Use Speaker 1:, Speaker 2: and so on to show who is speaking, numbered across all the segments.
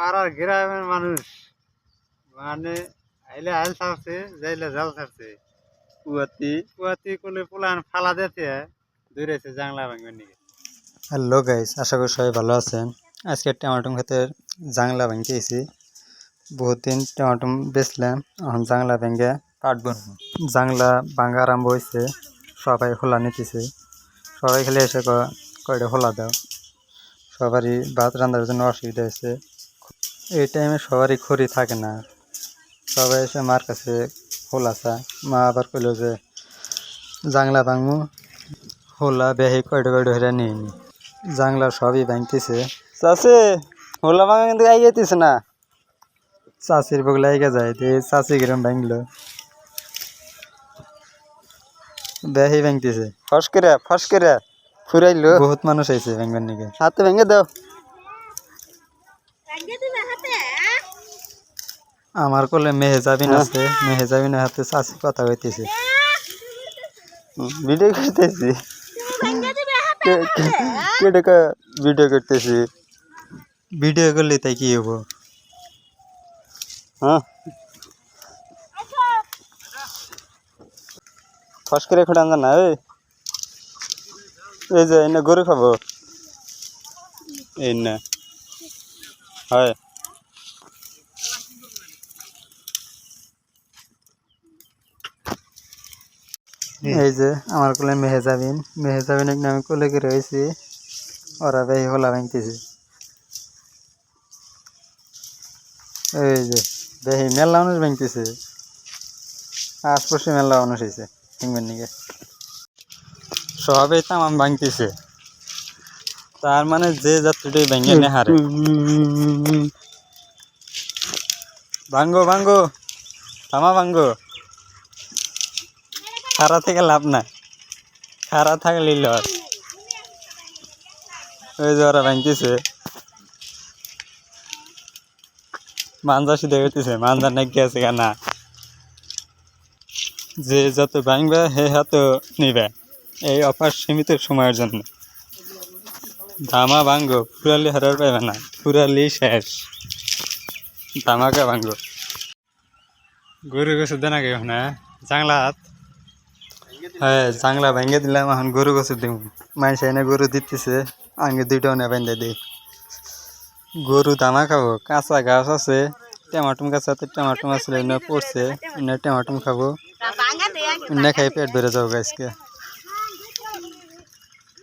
Speaker 1: পাড়ার গ্রামের মানুষ। মানে আইলে আইল ছাড়ছে যাইলে জাল ছাড়ছে।
Speaker 2: কুয়াতি।
Speaker 1: কুয়াতি কোলে পোলান ফালা দিতে দূরেছে জাংলা ভাঙবেন নাকি
Speaker 2: হ্যালো গাইস আশা করি সবাই ভালো আছেন। আজকে টমেটো খেতের জাংলা ভেঙেছি বহুত দিন টমেটো বেচলাম এখন জাংলা ভেঙে কাটব। জাংলা ভাঙা আরম্ভ হয়েছে সবাই খোলা নিতেছে। সবাই খেলে এসে কয় কয়টা খোলা দাও? সবারই ভাত রান্নার জন্য অসুবিধা হয়েছে। এই টাইমে সবারই খড়ি থাকে না। সবাই এসে মার কাছে খোলা চায় মা আবার কইলো যে জাংলা ভাঙবো হোলা বেহে কয়টা কয়টা হেরা নিয়ে নি। জাংলা সবই ভাঙতেছে। চাষে হোলা ভাঙা কিন্তু আই যেতেছে না। চাষির বগলে আইগা যায়। দে চাষি কিরম ভাঙলো। বেহে ভাঙতেছে। ফস করে ফস করে। ফুরাইলো। বহুত মানুষ আইছে ভাঙবার নিকে হাতে ভেঙে দাও। আমার কোলে মেহেজাবিন আছে মেহেজাবিনের হাতে চাষি কথা কইতেছে। ভিডিও করতেছি। কেটে ভিডিও করতেছি? ভিডিও করলে তাই কি হব হ্যাঁ। ফস করে আনজান না এই। এই যে এনে গরু খাব। এই না। হয়। এই যে আমার কোলে মেহেজাবিন মেহেজাবিনের নামে কোলে করে রয়েছি ওরা বেহি হোলা ভাঙতেছে। এই যে বেহি মেলা মানুষ ভাঙতেছে। আশপাশে মেলা মানুষ হয়েছে ভাঙবেন নিকে? সবাই তামাম ভাঙতেছে। তার মানে যে যাত্রীটাই ভেঙে নে হারে ভাঙ্গো ভাঙ্গো থামা ভাঙ্গো। খারা থেকে লাভ নাই। খারা থাকলে লস। ওই যে ওরা ভাঙতেছে। মাঞ্জা সিধে করতেছে। মাঞ্জা নাকি আছে কেনা যে যত ভাঙবে হে হাত নিবে। এই অপার সীমিত সময়ের জন্য। ধামা ভাঙ্গো ফুরালি হারার পাইবে না। ফুরালি শেষ। ধামাকা ভাঙ্গো
Speaker 1: গরু গেছে দেনা গে না। হাত
Speaker 2: হ্যাঁ জাংলা ভেঙে দিলাম, এখন গরু গোসর দিব। মাইসে এনে গরু দিতেছে আগে দুইটাও নে বেঁধে দিই। গরু দামা খাব, কাঁচা গাছ আছে, টমাটম গাছ আছে, টমাটম আসলে এনে পড়ছে, এনে টমাটম খাব। এনে খাই পেট ভরে যাব গাছকে।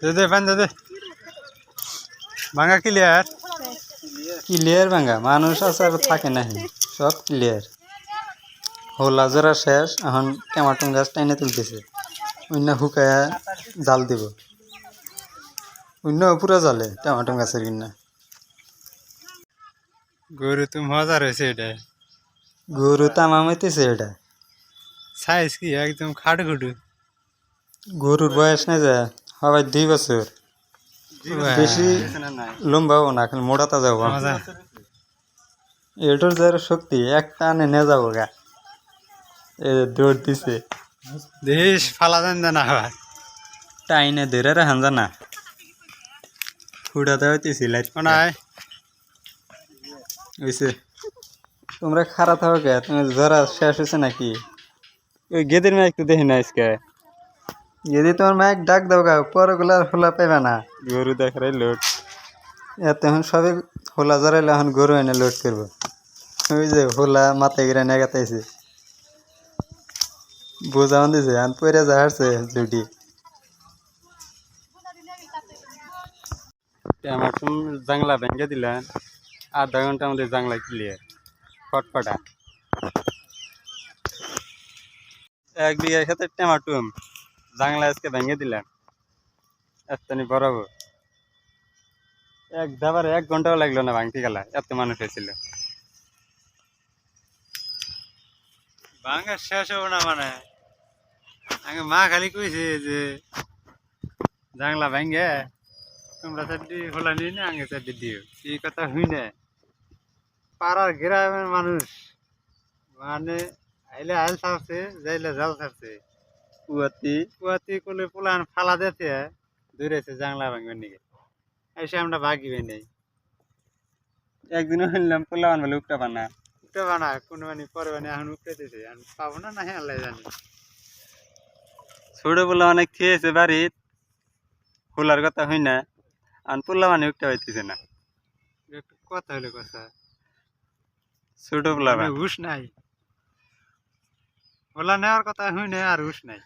Speaker 1: দে দে দে। ভাঙা ক্লিয়ার
Speaker 2: ক্লিয়ার ভাঙা, মানুষ আছে আর থাকে না সব ক্লিয়ার হোলা জোড়া শেষ, এখন টমাটম গাছ টাইনে তুলতেছে। অন্য শুকায় জাল দিব। অন্য পুরো জালে টমাটম গাছের কিনা।
Speaker 1: গরু তো মজা রয়েছে এটা।
Speaker 2: গরু তামা হইতেছে এটা।
Speaker 1: সাইজ কি? একদম খাটু খুটু
Speaker 2: গরুর বয়স নাই যে সবাই দুই বছর। বেশি লম্বাও না খালি মোড়াতা যাব।
Speaker 1: মজা।
Speaker 2: এটার যার শক্তি এক টানে নে যাব গা। এ দৌড় দিছে।
Speaker 1: দেশ ফালা দেনা আবার
Speaker 2: টাইনে ধরে রাখান জানা। ফুটাতে হইতেছি লাইট
Speaker 1: কোনায়
Speaker 2: হইছে। তোমরা খারাপ থাকো কে? তুমি জরা শেষ হয়েছে নাকি? ওই গেদের মেয়ে একটু দেখি না আজকে। গেদি তোমার মায়ের ডাক দাও গা পরে গুলা খোলা পাইবে না। গরু দেখাই লোড এত এখন সবে হোলা জড়াইলে এখন গরু এনে লোড করব। ওই যে হোলা মাথায় গিরা নেগাতাইছে বোঝা দিছে আন পরে যা হারছে জুটি
Speaker 1: টমাটম জাংলা ভেঙে দিলেন আধা ঘণ্টার মধ্যে জাংলা ক্লিয়ার ফটফটা
Speaker 2: এক বিঘা খেতে টমাটুম
Speaker 1: জাংলা আজকে ভেঙে দিলেন এতনি বরাবর এক দাবার এক ঘন্টাও লাগল না ভাঙতে গেলা, এত মানুষ হয়েছিল। ভাঙা শেষ হব না মানে। আগে মা খালি কইছে যে জাংলা ভাঙ্গে তোমরা চারটি খোলা নিয়ে না আগে চারটি দিও। এই কথা হই না পাড়ার গ্রামের মানুষ মানে আইলে আইল ছাড়ছে যাইলে জাল ছাড়ছে।
Speaker 2: কুয়াতি
Speaker 1: কুয়াতি কোলে পোলান ফালা দিতে দূরেছে জাংলা ভাঙবেন নাকি এসে আমরা ভাগিবে নেই
Speaker 3: একদিন শুনলাম পোলাবান বলে উকটা বানা।
Speaker 1: মানে পরে মানে এখন দিছে এখন পাবো না আল্লাহ জানি।
Speaker 3: ছোট বলে অনেক খেয়েছে বাড়ির খোলার কথা হই না আর পোলা মানে উঠতে হইতেছে না।
Speaker 1: কথা হইল কথা।
Speaker 3: ছোট পোলা
Speaker 1: মানে হুশ নাই। ওলা নেওয়ার কথা হই না আর হুশ নাই।